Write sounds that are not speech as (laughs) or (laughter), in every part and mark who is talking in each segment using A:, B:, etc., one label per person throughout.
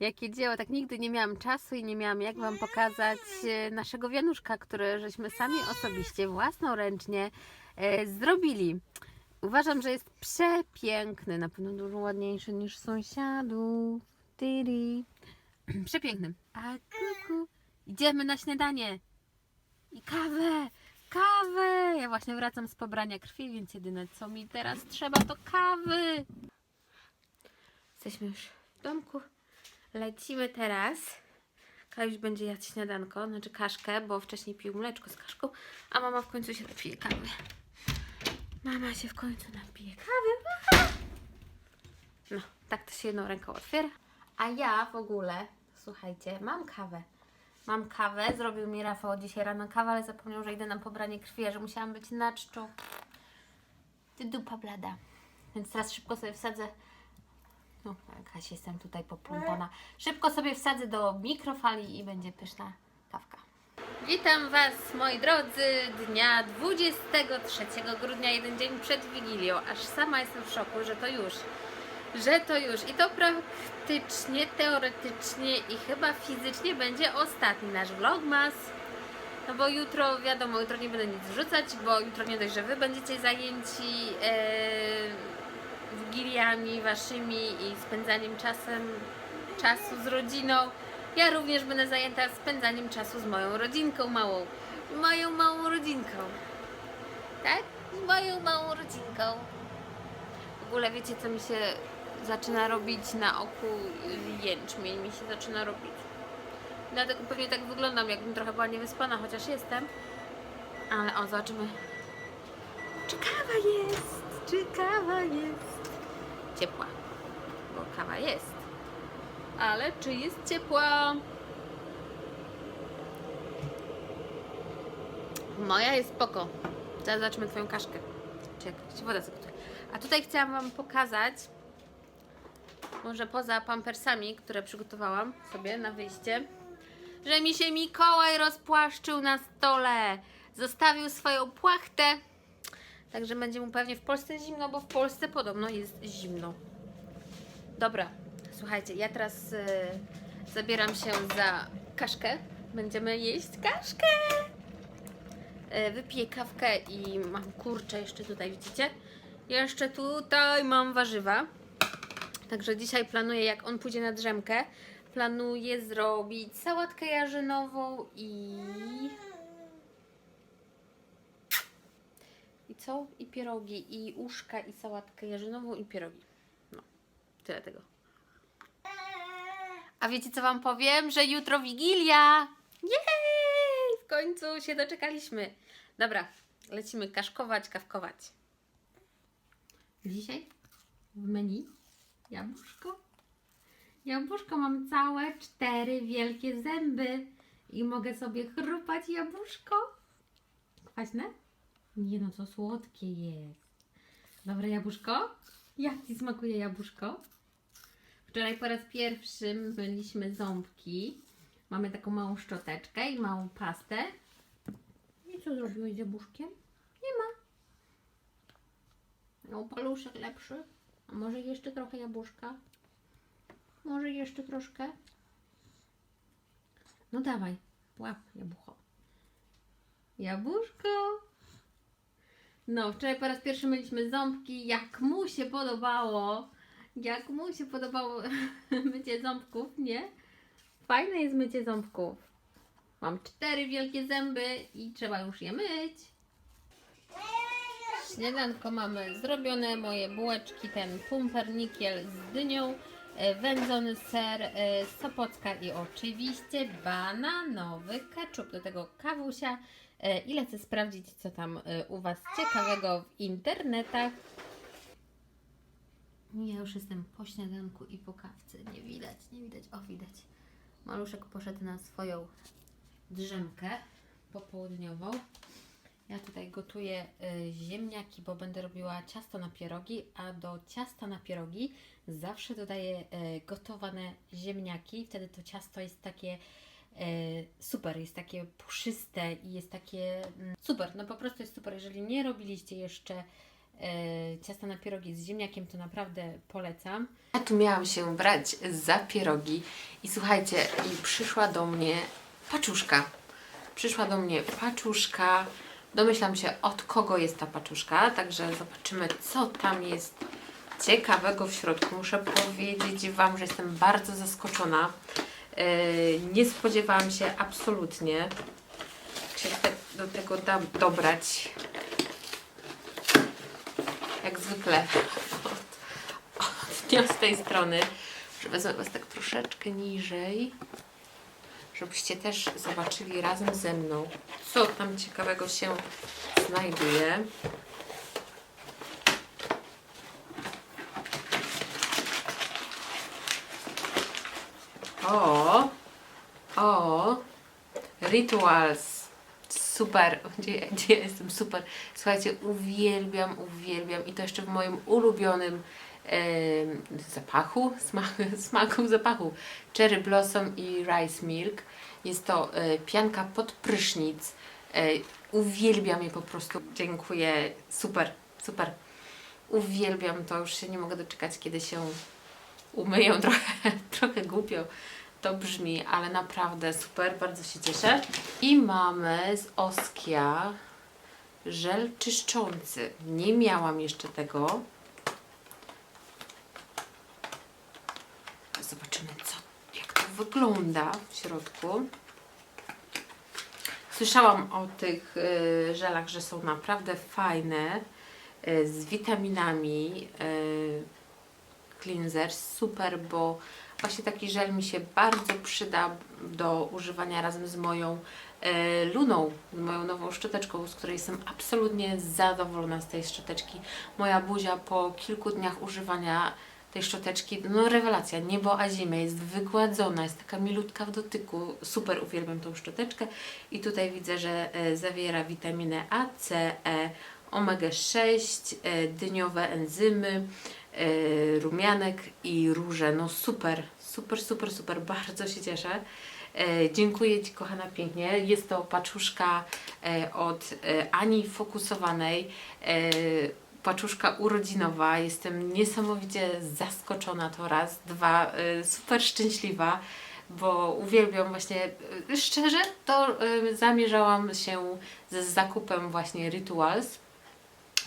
A: Jakie dzieło, tak nigdy nie miałam czasu i nie miałam jak Wam pokazać e, naszego wianuszka, który żeśmy sami osobiście, własnoręcznie e, zrobili. Uważam, że jest przepiękny, na pewno dużo ładniejszy niż sąsiadów. Tiri. (clears throat) Przepiękny. A kuku, idziemy na śniadanie. I kawę, kawę. Ja właśnie wracam z pobrania krwi, więc jedyne co mi teraz trzeba to kawy. Jesteśmy już w domku. Lecimy teraz. Kajuś będzie jadł śniadanko, znaczy kaszkę, bo wcześniej pił mleczko z kaszką, a mama w końcu się napije kawy. Mama się w końcu napije kawy. No, tak to się jedną ręką otwiera. A ja w ogóle, słuchajcie, mam kawę. Mam kawę, zrobił mi Rafał dzisiaj rano kawę, ale zapomniał, że idę na pobranie krwi, a że musiałam być na czczu. Ty dupa blada. Więc teraz szybko sobie wsadzę. No, jakaś jestem tutaj poplątana. Szybko sobie wsadzę do mikrofali i będzie pyszna kawka. Witam Was, moi drodzy, dnia 23 grudnia, jeden dzień przed Wigilią. Aż sama jestem w szoku, że to już, że to już. I to praktycznie, teoretycznie i chyba fizycznie będzie ostatni nasz vlogmas. No bo jutro, wiadomo, jutro nie będę nic wrzucać, bo jutro nie dość, że Wy będziecie zajęci e, wigiliami Waszymi i spędzaniem czasem, czasu z rodziną. Ja również będę zajęta spędzaniem czasu z moją rodzinką małą. Moją małą rodzinką. Tak? Z moją małą rodzinką. W ogóle wiecie, co mi się zaczyna robić na oku? Jęczmień mi się zaczyna robić. Dlatego pewnie tak wyglądam, jakbym trochę była niewyspana, chociaż jestem. Ale o, zobaczymy. Czy kawa jest? Czy kawa jest? Ciepła. Bo kawa jest. Ale czy jest ciepła? Moja jest spoko. Teraz zobaczymy Twoją kaszkę. Czy jakaś woda zagotuje. A tutaj chciałam Wam pokazać, może poza pampersami, które przygotowałam sobie na wyjście, że mi się Mikołaj rozpłaszczył na stole. Zostawił swoją płachtę. Także będzie mu pewnie w Polsce zimno, bo w Polsce podobno jest zimno. Dobra, słuchajcie, ja teraz y, zabieram się za kaszkę. Będziemy jeść kaszkę. Y, wypiję kawkę i mam kurczę jeszcze tutaj, widzicie? Jeszcze tutaj mam warzywa. Także dzisiaj planuję, jak on pójdzie na drzemkę, planuję zrobić sałatkę jarzynową i... co? I pierogi, i uszka, i sałatkę jarzynową, i pierogi. No, tyle tego. A wiecie co Wam powiem? Że jutro Wigilia! Jej! W końcu się doczekaliśmy. Dobra, lecimy kaszkować, kawkować. Dzisiaj w menu jabłuszko. Jabłuszko mam całe cztery wielkie zęby i mogę sobie chrupać jabłuszko. Kwaśne? Nie no, co słodkie jest. Dobre jabłuszko? Jak Ci smakuje jabłuszko? Wczoraj po raz pierwszy myliśmy ząbki. Mamy taką małą szczoteczkę i małą pastę. I co zrobiłeś z jabłuszkiem? Nie ma. No, paluszek lepszy. A może jeszcze trochę jabłuszka? Może jeszcze troszkę? No dawaj, łap jabłko. Jabłuszko. No, wczoraj po raz pierwszy myliśmy ząbki. Jak mu się podobało. Jak mu się podobało (laughs) mycie ząbków, nie? Fajne jest mycie ząbków. Mam cztery wielkie zęby i trzeba już je myć. Śniadanko mamy zrobione, moje bułeczki, ten pumpernikiel z dynią, e, wędzony ser e, z Sopocka i oczywiście bananowy ketchup. Do tego kawusia e, i lecę sprawdzić, co tam e, u Was ciekawego w internetach. Ja już jestem po śniadanku i po kawce. Nie widać, nie widać. O, widać. Maluszek poszedł na swoją drzemkę popołudniową. Ja tutaj gotuję y, ziemniaki, bo będę robiła ciasto na pierogi, a do ciasta na pierogi zawsze dodaję gotowane ziemniaki. Wtedy to ciasto jest takie super, jest takie puszyste i jest takie mm, super. No po prostu jest super. Jeżeli nie robiliście jeszcze e, ciasta na pierogi z ziemniakiem, to naprawdę polecam. Ja tu miałam się brać za pierogi i słuchajcie, i przyszła do mnie paczuszka. Przyszła do mnie paczuszka. Domyślam się, od kogo jest ta paczuszka, także zobaczymy, co tam jest ciekawego w środku. Muszę powiedzieć Wam, że jestem bardzo zaskoczona. Yy, nie spodziewałam się absolutnie, jak się te, do tego da dobrać. Jak zwykle od, od z tej strony, że wezmę Was tak troszeczkę niżej, żebyście też zobaczyli razem ze mną, co tam ciekawego się znajduje. O, o, Rituals. Super, gdzie, gdzie jestem? Super. Słuchajcie, uwielbiam, uwielbiam i to jeszcze w moim ulubionym zapachu, smaku, (laughs) smaku, zapachu. Cherry Blossom i Rice Milk. Jest to e, pianka pod prysznic. E, uwielbiam je po prostu. Dziękuję. Super, super. Uwielbiam to. Już się nie mogę doczekać, kiedy się umyją (laughs) trochę, trochę głupio to brzmi, ale naprawdę super, bardzo się cieszę. I mamy z Oskia żel czyszczący. Nie miałam jeszcze tego. Zobaczymy, co, jak to wygląda w środku. Słyszałam o tych y, żelach, że są naprawdę fajne, y, z witaminami. Y, cleanser, super, bo właśnie taki żel mi się bardzo przyda do używania razem z moją e, Luną, moją nową szczoteczką, z której jestem absolutnie zadowolona z tej szczoteczki. Moja buzia po kilku dniach używania tej szczoteczki, no rewelacja, niebo a ziemia, jest wygładzona, jest taka milutka w dotyku, super uwielbiam tą szczoteczkę. I tutaj widzę, że e, zawiera witaminę A, C, E, omega-6, e, dyniowe enzymy, rumianek i róże. No super, super, super, super, bardzo się cieszę. E, dziękuję Ci kochana pięknie. Jest to paczuszka e, od e, Ani Fokusowanej. E, paczuszka urodzinowa. Jestem niesamowicie zaskoczona to raz. Dwa, e, super szczęśliwa bo uwielbiam właśnie, e, szczerze, to e, zamierzałam się z zakupem właśnie Rituals.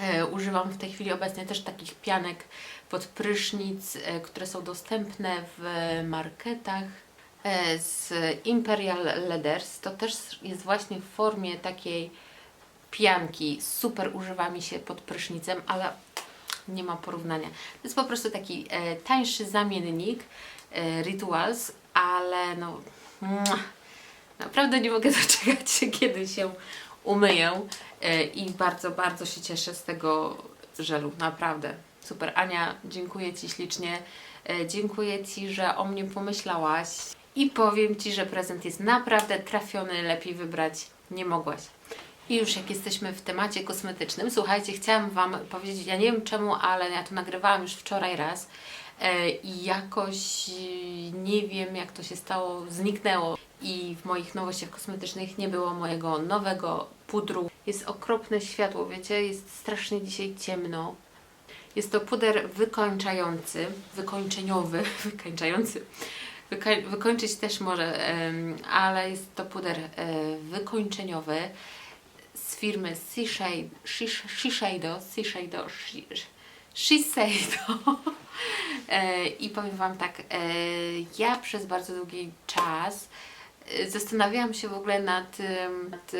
A: E, Używam w tej chwili obecnie też takich pianek pod prysznic, e, które są dostępne w marketach e, z Imperial Leathers. To też jest właśnie w formie takiej pianki. Super używa mi się pod prysznicem, ale nie ma porównania. To jest po prostu taki tańszy zamiennik Rituals, ale no naprawdę nie mogę (laughs) doczekać się, kiedy się umyję e, i bardzo, bardzo się cieszę z tego żelu, naprawdę. Super. Ania, dziękuję Ci ślicznie. E, Dziękuję Ci, że o mnie pomyślałaś i powiem Ci, że prezent jest naprawdę trafiony, lepiej wybrać nie mogłaś. I już jak jesteśmy w temacie kosmetycznym, słuchajcie, chciałam Wam powiedzieć, ja nie wiem czemu, ale ja to nagrywałam już wczoraj raz e, i jakoś nie wiem jak to się stało, zniknęło i w moich nowościach kosmetycznych nie było mojego nowego pudru. Jest okropne światło, wiecie, jest strasznie dzisiaj ciemno. Jest to puder wykończający, wykończeniowy, (laughs) wykańczający. Wyka- wykończyć też może, ale jest to puder e, wykończeniowy z firmy Shiseido, Shiseido, Shiseido, Shi- Shiseido. I powiem Wam tak, e, ja przez bardzo długi czas zastanawiałam się w ogóle nad, nad e,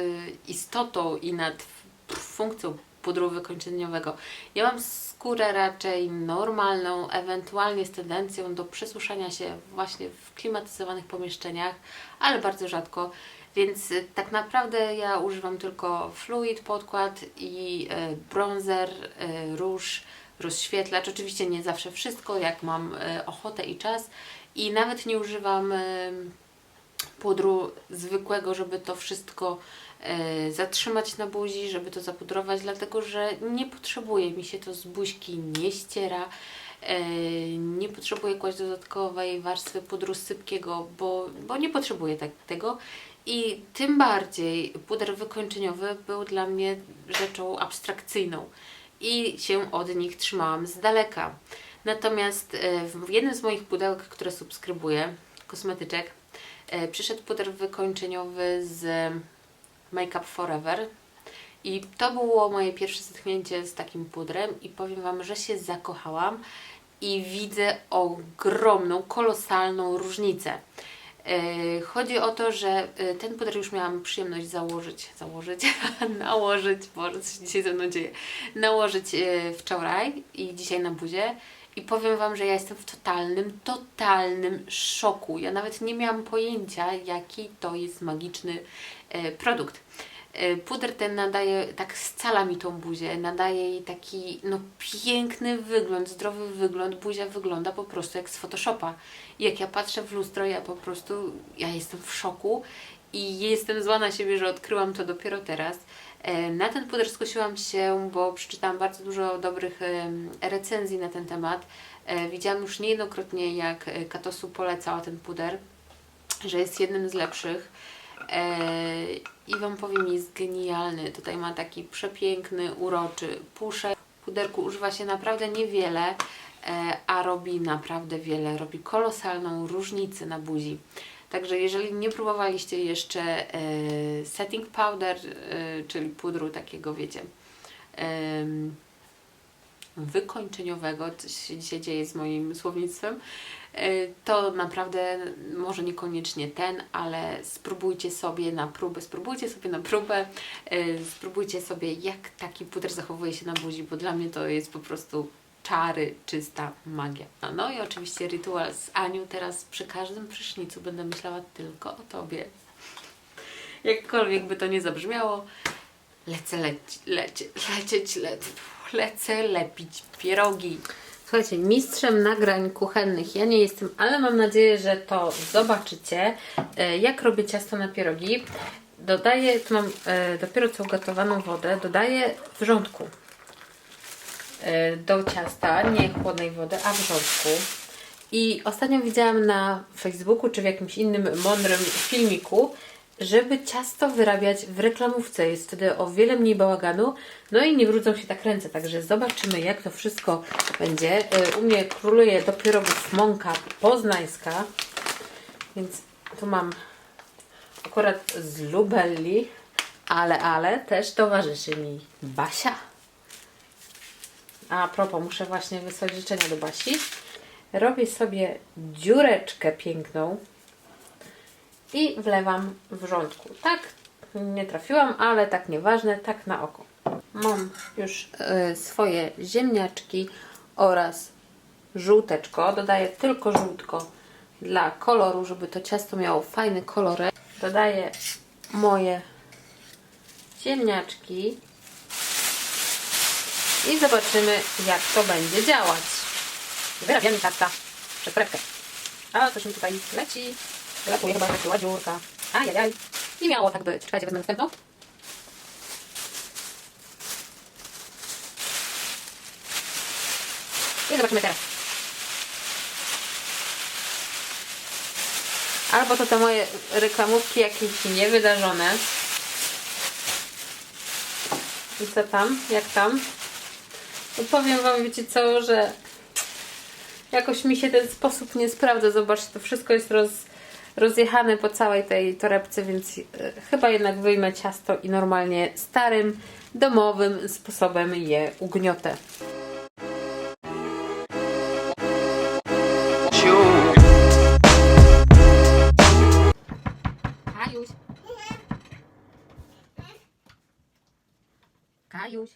A: istotą i nad funkcją pudru wykończeniowego. Ja mam skórę raczej normalną, ewentualnie z tendencją do przesuszania się właśnie w klimatyzowanych pomieszczeniach, ale bardzo rzadko. Więc y, tak naprawdę ja używam tylko fluid, podkład i y, bronzer, y, róż, rozświetlacz. Oczywiście nie zawsze wszystko, jak mam y, ochotę i czas. I nawet nie używam y, pudru zwykłego, żeby to wszystko e, zatrzymać na buzi, żeby to zapudrować, dlatego że nie potrzebuję, mi się to z buźki nie ściera. E, nie potrzebuję kłaść dodatkowej warstwy pudru sypkiego, bo, bo nie potrzebuję tak, tego. I tym bardziej puder wykończeniowy był dla mnie rzeczą abstrakcyjną. i się od nich trzymałam z daleka. Natomiast e, w jednym z moich pudełek, które subskrybuję, kosmetyczek, przyszedł puder wykończeniowy z Make Up Forever. I to było moje pierwsze zetknięcie z takim pudrem i powiem Wam, że się zakochałam i widzę ogromną, kolosalną różnicę. E, Chodzi o to, że e, ten puder już miałam przyjemność założyć, założyć, (laughs) nałożyć, Boże, coś się dzisiaj ze mną dzieje, nałożyć e, wczoraj i dzisiaj na buzię i powiem Wam, że ja jestem w totalnym, totalnym szoku. Ja nawet nie miałam pojęcia, jaki to jest magiczny e, produkt. E, Puder ten nadaje, tak scala mi tą buzię, nadaje jej taki no, piękny wygląd, zdrowy wygląd. Buzia wygląda po prostu jak z Photoshopa. Jak ja patrzę w lustro, ja po prostu, ja jestem w szoku i jestem zła na siebie, że odkryłam to dopiero teraz. E, Na ten puder skusiłam się, bo przeczytałam bardzo dużo dobrych recenzji na ten temat. E, Widziałam już niejednokrotnie, jak e, Katosu polecała ten puder, że jest jednym z lepszych. I Wam powiem, jest genialny. Tutaj ma taki przepiękny, uroczy puszek. Puderku używa się naprawdę niewiele, a robi naprawdę wiele. Robi kolosalną różnicę na buzi. Także jeżeli nie próbowaliście jeszcze e, setting powder, e, czyli pudru takiego, wiecie, em, wykończeniowego, co się dzisiaj dzieje z moim słownictwem, e, to naprawdę może niekoniecznie ten, ale spróbujcie sobie na próbę, spróbujcie sobie na próbę, e, spróbujcie sobie jak taki puder zachowuje się na buzi, bo dla mnie to jest po prostu czary, czysta magia. No, no i oczywiście rytuał z Aniu teraz przy każdym prysznicu będę myślała tylko o Tobie. Jakkolwiek by to nie zabrzmiało, lecę leci, lecie, lecieć, le, lecę lepić pierogi. Słuchajcie, mistrzem nagrań kuchennych ja nie jestem, ale mam nadzieję, że to zobaczycie, e, jak robię ciasto na pierogi. Dodaję, tu mam e, dopiero co ugotowaną wodę, dodaję wrzątku do ciasta, nie chłodnej wody, a wrzątku. I ostatnio widziałam na Facebooku czy w jakimś innym mądrym filmiku, żeby ciasto wyrabiać w reklamówce. Jest wtedy o wiele mniej bałaganu, no i nie brudzą się tak ręce. Także zobaczymy, jak to wszystko będzie. E, U mnie króluje do pierogów mąka poznańska, więc tu mam akurat z Lubelli, ale, ale też towarzyszy mi Basia. A propos, muszę właśnie wysłać życzenia do Basi. Robię sobie dziureczkę piękną i wlewam wrzątku. Tak, nie trafiłam, ale tak nieważne, tak na oko. Mam już e, swoje ziemniaczki oraz żółteczko. Dodaję tylko żółtko dla koloru, żeby to ciasto miało fajny kolorek. Dodaję moje ziemniaczki i zobaczymy, jak to będzie działać. Wyrabiamy ciasta przez prewkę. A coś mi tutaj leci. Wylatuje chyba była dziurka. Ajajaj. Nie miało tak być. Czekajcie, wezmę następną. I zobaczymy teraz. Albo to te moje reklamówki jakieś niewydarzone. I co tam? Jak tam? Powiem Wam, wiecie co, że jakoś mi się ten sposób nie sprawdza. Zobaczcie, to wszystko jest roz, rozjechane po całej tej torebce, więc e, chyba jednak wyjmę ciasto i normalnie starym, domowym sposobem je ugniotę. Kajuś. Kajuś.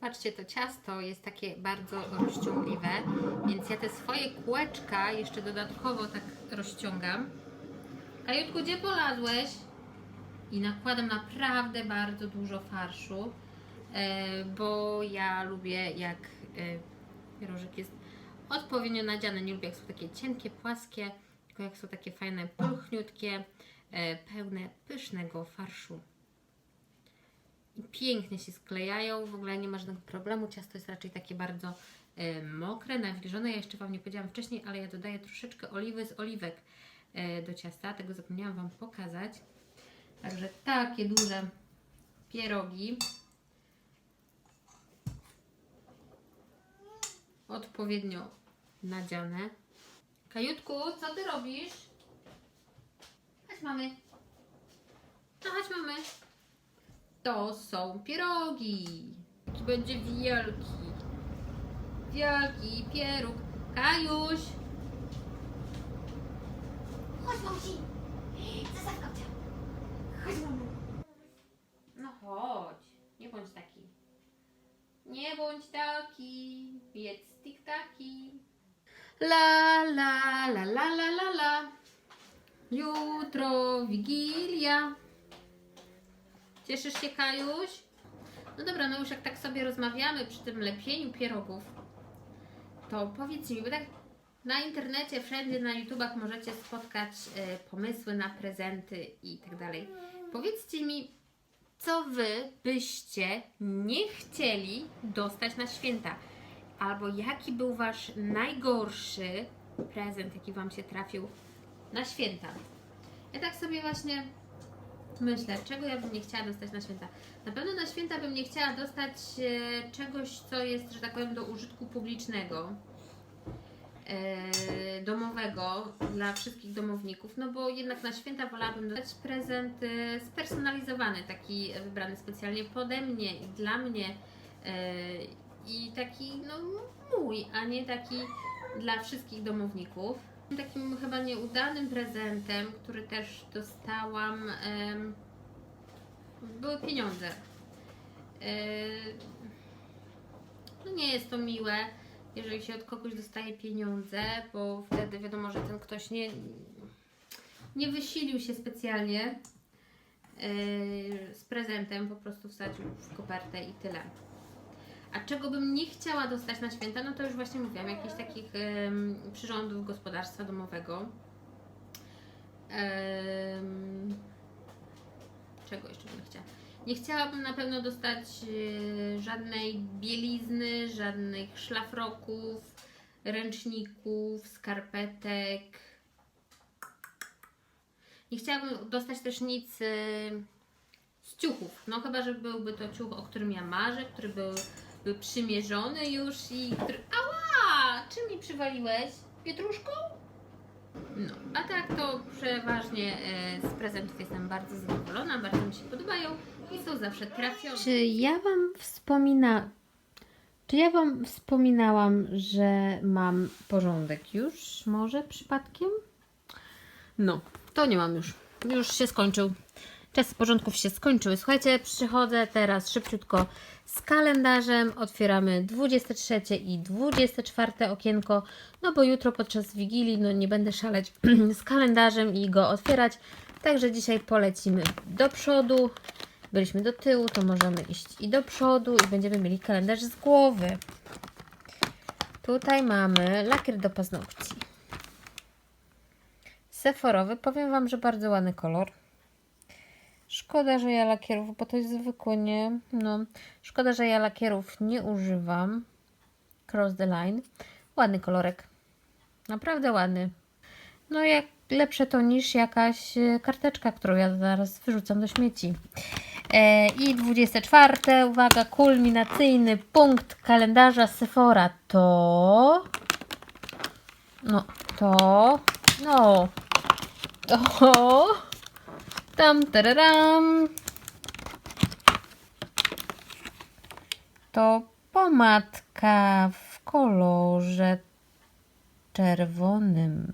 A: Patrzcie, to ciasto jest takie bardzo rozciągliwe, więc ja te swoje kółeczka jeszcze dodatkowo tak rozciągam. Kajutku, gdzie polazłeś? I nakładam naprawdę bardzo dużo farszu, e, bo ja lubię jak pierożek jest odpowiednio nadziany. Nie lubię jak są takie cienkie, płaskie, tylko jak są takie fajne, pulchniutkie, e, pełne pysznego farszu. Pięknie się sklejają, w ogóle nie ma żadnego problemu. Ciasto jest raczej takie bardzo e, mokre, nawilżone. Ja jeszcze Wam nie powiedziałam wcześniej, ale ja dodaję troszeczkę oliwy z oliwek e, do ciasta. Tego zapomniałam Wam pokazać. Także takie duże pierogi. Odpowiednio nadziane. Kajutku, co Ty robisz? Chodź mamy. No chodź mamy. To są pierogi. Taki będzie wielki. Wielki pieróg. Kajuś.
B: Chodź, mamusi! Zostaw kapcia! Chodź, mamo!
A: No chodź. Nie bądź taki. Nie bądź taki. Jedz tiktaki. La la la la la la la. Jutro Wigilia. Cieszysz się, Kajuś? No dobra, no już jak tak sobie rozmawiamy przy tym lepieniu pierogów, to powiedzcie mi, bo tak na internecie, wszędzie na YouTubach możecie spotkać e, pomysły na prezenty i tak dalej. Powiedzcie mi, co Wy byście nie chcieli dostać na święta? Albo jaki był Wasz najgorszy prezent, jaki Wam się trafił na święta? Ja tak sobie właśnie myślę, czego ja bym nie chciała dostać na święta. Na pewno na święta bym nie chciała dostać e, czegoś, co jest, że tak powiem, do użytku publicznego, e, domowego dla wszystkich domowników, no bo jednak na święta wolałabym dostać prezent e, spersonalizowany, taki wybrany specjalnie pode mnie i dla mnie e, i taki no mój, a nie taki dla wszystkich domowników. Takim chyba nieudanym prezentem, który też dostałam, były pieniądze. No nie jest to miłe, jeżeli się od kogoś dostaje pieniądze, bo wtedy wiadomo, że ten ktoś nie, nie wysilił się specjalnie z prezentem, po prostu wsadził w kopertę i tyle. A czego bym nie chciała dostać na święta, no to już właśnie mówiłam, jakichś takich em, przyrządów gospodarstwa domowego. Em, czego jeszcze bym chciała? Nie chciałabym na pewno dostać e, żadnej bielizny, żadnych szlafroków, ręczników, skarpetek. Nie chciałabym dostać też nic e, z ciuchów. No chyba, że byłby to ciuch, o którym ja marzę, który był, był przymierzony już i. Ała! Czym mi przywaliłeś? Pietruszką? No, a tak to przeważnie e, z prezentów jestem bardzo zadowolona, bardzo mi się podobają i są zawsze trafione. Czy ja Wam wspomina... Czy ja Wam wspominałam, że mam porządek już? Może przypadkiem? No, to nie mam już. Już się skończył. Czasy porządków się skończyły. Słuchajcie, przychodzę teraz szybciutko z kalendarzem. Otwieramy 23 i 24 okienko, no bo jutro podczas Wigilii no nie będę szaleć (clears throat) z kalendarzem i go otwierać. Także dzisiaj polecimy do przodu. Byliśmy do tyłu, to możemy iść i do przodu i będziemy mieli kalendarz z głowy. Tutaj mamy lakier do paznokci. Seforowy. Powiem Wam, że bardzo ładny kolor. Szkoda, że ja lakierów, bo to jest zwykły, nie? No, szkoda, że ja lakierów nie używam. Cross the line. Ładny kolorek. Naprawdę ładny. No, jak lepsze to niż jakaś e, karteczka, którą ja zaraz wyrzucam do śmieci. E, I 24, uwaga, kulminacyjny punkt kalendarza Sephora to. No, to. No, to. Tam, tararam. To pomadka w kolorze czerwonym.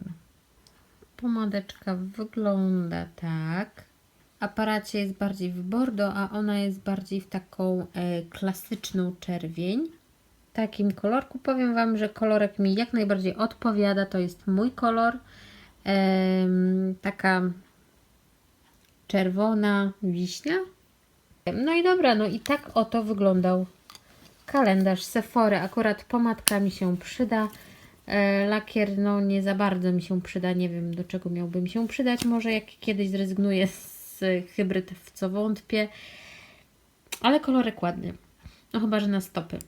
A: Pomadeczka wygląda tak. Aparacie jest bardziej w bordo, a ona jest bardziej w taką e, klasyczną czerwień. W takim kolorku powiem Wam, że kolorek mi jak najbardziej odpowiada. To jest mój kolor. Em, taka czerwona wiśnia. No i dobra, no i tak oto wyglądał kalendarz Sephory. Akurat pomadka mi się przyda. E, lakier no nie za bardzo mi się przyda. Nie wiem do czego miałby mi się przydać. Może jak kiedyś zrezygnuję z hybryd, w co wątpię. Ale kolorek ładny. No chyba, że na stopy.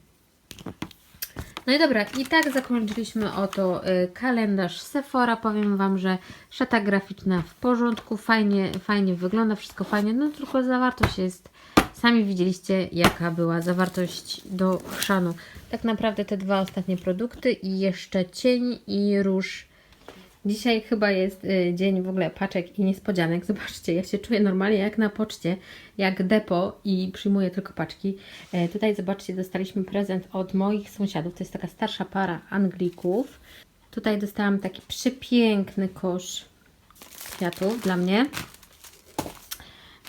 A: No i dobra, i tak zakończyliśmy oto y, kalendarz Sephora. Powiem Wam, że szata graficzna w porządku, fajnie, fajnie wygląda, wszystko fajnie, no tylko zawartość jest, sami widzieliście jaka była zawartość do chrzanu. Tak naprawdę te dwa ostatnie produkty i jeszcze cień i róż. Dzisiaj chyba jest y, dzień w ogóle paczek i niespodzianek. (laughs) Zobaczcie, ja się czuję normalnie jak na poczcie, jak depo i przyjmuję tylko paczki. E, tutaj zobaczcie, dostaliśmy prezent od moich sąsiadów. To jest taka starsza para Anglików. Tutaj dostałam taki przepiękny kosz kwiatów dla mnie.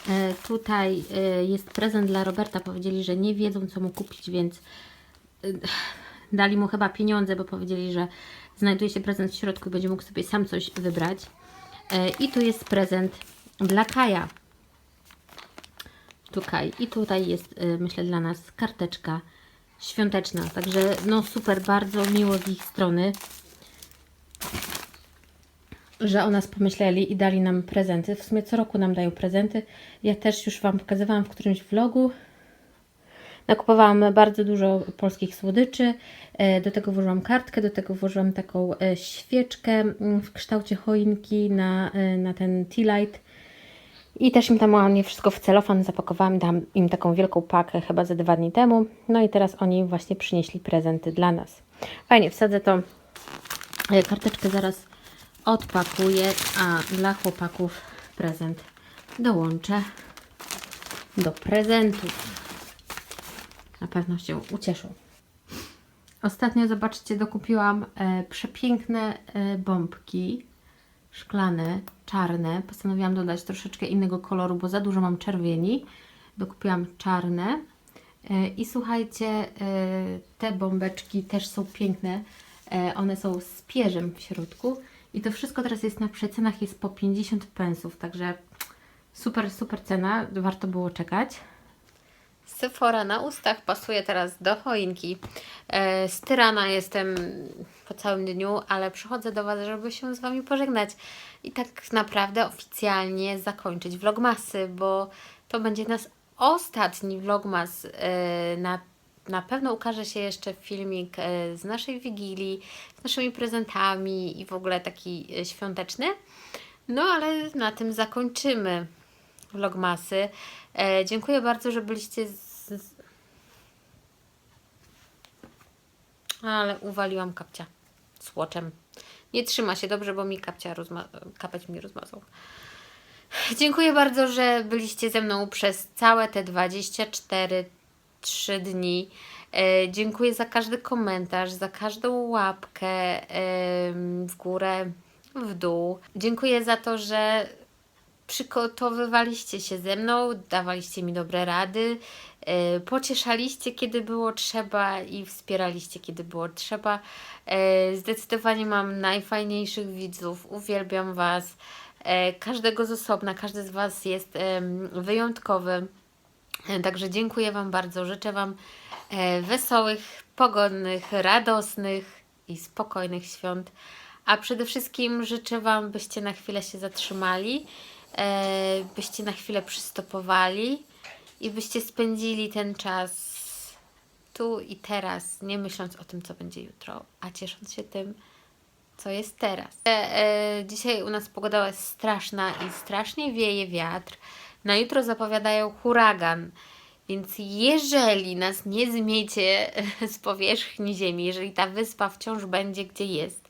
A: E, tutaj e, jest prezent dla Roberta. Powiedzieli, że nie wiedzą, co mu kupić, więc (sighs) dali mu chyba pieniądze, bo powiedzieli, że znajduje się prezent w środku i będzie mógł sobie sam coś wybrać. E, I tu jest prezent dla Kaja. Tutaj. I tutaj jest, e, myślę, dla nas karteczka świąteczna. Także no super, bardzo miło z ich strony, że o nas pomyśleli i dali nam prezenty. W sumie co roku nam dają prezenty. Ja też już Wam pokazywałam w którymś vlogu. Nakupowałam bardzo dużo polskich słodyczy. E, Do tego włożyłam kartkę, do tego włożyłam taką e, świeczkę mm, w kształcie choinki na, e, na ten tea light. I też im tam ładnie wszystko w celofan zapakowałam, dam im taką wielką pakę chyba ze dwa dni temu. No i teraz oni właśnie przynieśli prezenty dla nas. Fajnie, wsadzę to, karteczkę zaraz odpakuję, a dla chłopaków prezent dołączę do prezentów. Na pewno się ucieszą. Ostatnio, zobaczcie, dokupiłam e, przepiękne e, bombki szklane, czarne. Postanowiłam dodać troszeczkę innego koloru, bo za dużo mam czerwieni. Dokupiłam czarne. E, I słuchajcie, e, te bombeczki też są piękne. E, one są z pierzem w środku. I to wszystko teraz jest na przecenach, jest po 50 pensów, także super, super cena, warto było czekać. Sephora na ustach pasuje teraz do choinki. E, styrana jestem po całym dniu, ale przychodzę do Was, żeby się z Wami pożegnać i tak naprawdę oficjalnie zakończyć vlogmasy, bo to będzie nas ostatni vlogmas. E, na, na pewno ukaże się jeszcze filmik e, z naszej wigilii, z naszymi prezentami i w ogóle taki e, świąteczny. No ale na tym zakończymy vlogmasy. E, dziękuję bardzo, że byliście z... Ale uwaliłam kapcia z łoczem. Nie trzyma się dobrze, bo mi kapcia rozma... kapeć mi rozmazał. Dziękuję bardzo, że byliście ze mną przez całe te 24 3 dni. E, dziękuję za każdy komentarz, za każdą łapkę em, w górę, w dół. Dziękuję za to, że przygotowywaliście się ze mną, dawaliście mi dobre rady, e, pocieszaliście, kiedy było trzeba i wspieraliście, kiedy było trzeba. E, Zdecydowanie mam najfajniejszych widzów, uwielbiam Was. E, Każdego z osobna, każdy z Was jest wyjątkowy. Także dziękuję Wam bardzo. Życzę Wam wesołych, pogodnych, radosnych i spokojnych świąt. A przede wszystkim życzę Wam, byście na chwilę się zatrzymali, byście na chwilę przystopowali i byście spędzili ten czas tu i teraz, nie myśląc o tym, co będzie jutro, a ciesząc się tym, co jest teraz. E, e, dzisiaj u nas pogoda jest straszna i strasznie wieje wiatr. Na jutro zapowiadają huragan. Więc jeżeli nas nie zmiecie (laughs) z powierzchni Ziemi, jeżeli ta wyspa wciąż będzie gdzie jest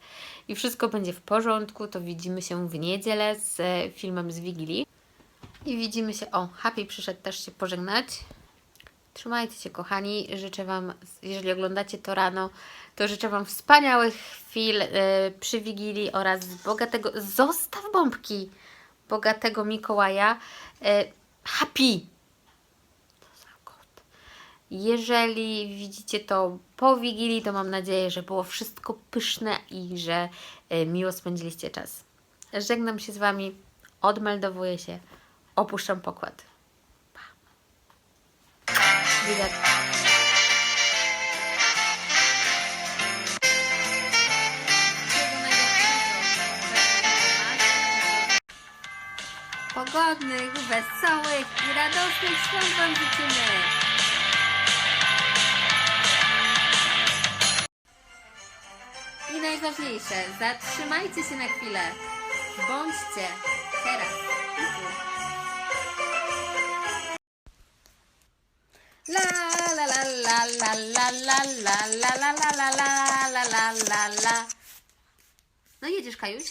A: i wszystko będzie w porządku, to widzimy się w niedzielę z e, filmem z Wigilii. I widzimy się, o, Happy przyszedł też się pożegnać. Trzymajcie się, kochani. Życzę Wam, jeżeli oglądacie to rano, to życzę Wam wspaniałych chwil e, przy Wigilii oraz bogatego. Zostaw bombki! Bogatego Mikołaja. E, happy! Jeżeli widzicie to po Wigilii, to mam nadzieję, że było wszystko pyszne i że e, miło spędziliście czas. Żegnam się z Wami, odmeldowuję się, opuszczam pokład. Pa. Widać. Pogodnych, wesołych i radosnych świąt Wam życzymy! Najważniejsze. Zatrzymajcie się na chwilę. Bądźcie teraz. La la la la la la la la la la la la la la la la la. No jedziesz, Kajuś?